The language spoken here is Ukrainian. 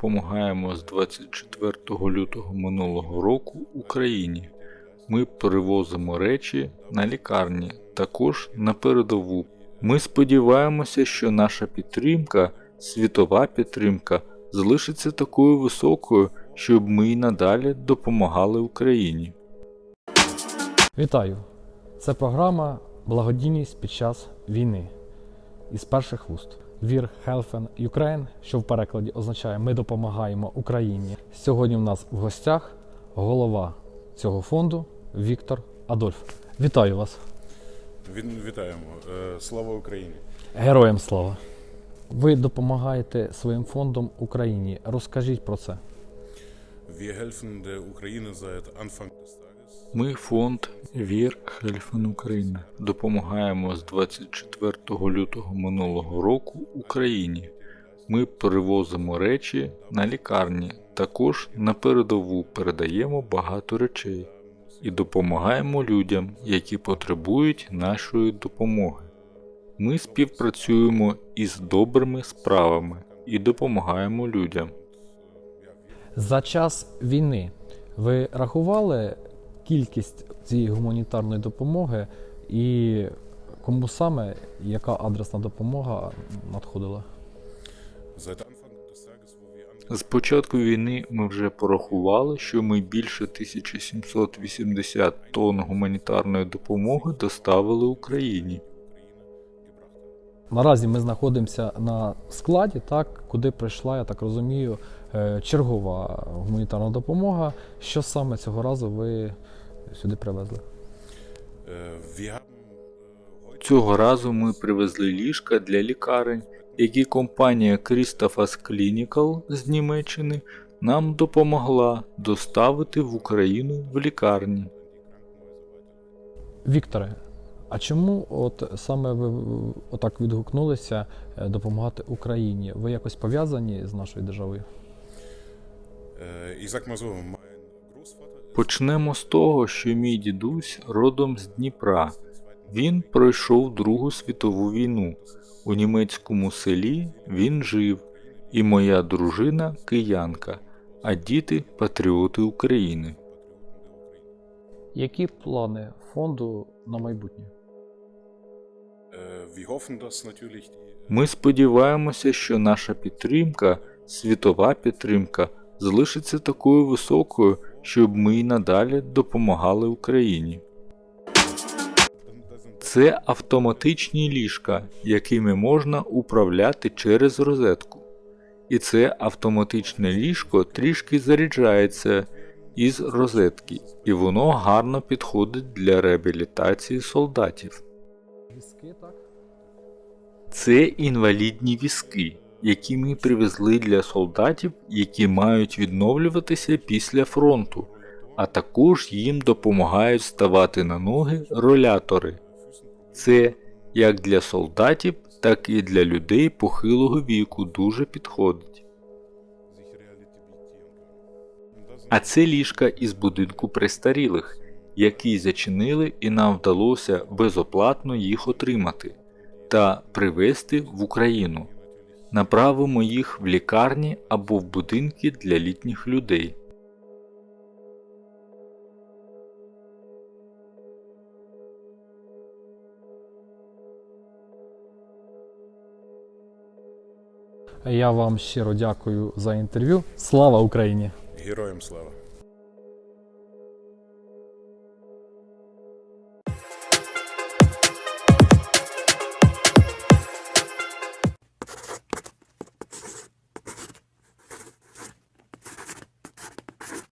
допомагаємо з 24 лютого минулого року Україні. Ми перевозимо речі на лікарні, також на передову. Ми сподіваємося, що наша підтримка, світова підтримка, залишиться такою високою, щоб ми й надалі допомагали Україні. Вітаю! Це програма Благодійність під час війни із перших вуст. Wir helfen Ukraine, що в перекладі означає Ми допомагаємо Україні. Сьогодні в нас в гостях голова цього фонду Віктор Адольф. Вітаю вас! Вітаємо. Е, Слава Україні! Героям слава! Ви допомагаєте своїм фондом Україні. Розкажіть про це. Wir helfen der Ukraine seit Anfang des. Ми фонд Вір Хельфен Україна допомагаємо з 24 лютого минулого року Україні. Ми перевозимо речі на лікарні, також на передову передаємо багато речей і допомагаємо людям, які потребують нашої допомоги. Ми співпрацюємо із добрими справами і допомагаємо людям. За час війни ви рахували кількість цієї гуманітарної допомоги і кому саме яка адресна допомога надходила? З початку війни ми вже порахували, що ми більше 1780 тонн гуманітарної допомоги доставили Україні. Наразі ми знаходимося на складі, так, куди прийшла, я так розумію, е, чергова гуманітарна допомога. Що саме цього разу ви сюди привезли? Heute Цього разу ми привезли ліжка для лікарень, які компанія Christophas Clinical з Німеччини нам допомогла доставити в Україну в лікарні. Вікторе, а чому от саме ви отак відгукнулися е, допомагати Україні? Ви якось пов'язані з нашою державою? ist Почнемо з того, що мій дідусь родом з Дніпра. Він пройшов Другу світову війну. У німецькому селі він жив, і моя дружина киянка, а діти патріоти України. Які плани фонду на майбутнє? Ми сподіваємося, що наша підтримка, світова підтримка, залишиться такою високою, щоб ми й надалі допомагали Україні. Це автоматичні ліжка, якими можна управляти через розетку. І це автоматичне ліжко трішки заряджається із розетки, і воно гарно підходить для реабілітації солдатів. Візки, так? Це інвалідні візки, які ми привезли для солдатів, які мають відновлюватися після фронту, а також їм допомагають ставати на ноги ролятори. Це як для солдатів, так і для людей похилого віку дуже підходить. А це ліжка із будинку престарілих, який зачинили і нам вдалося безоплатно їх отримати та привезти в Україну. Направимо їх в лікарні або в будинки для літніх людей. Я вам щиро дякую за інтерв'ю. Слава Україні! Героям слава!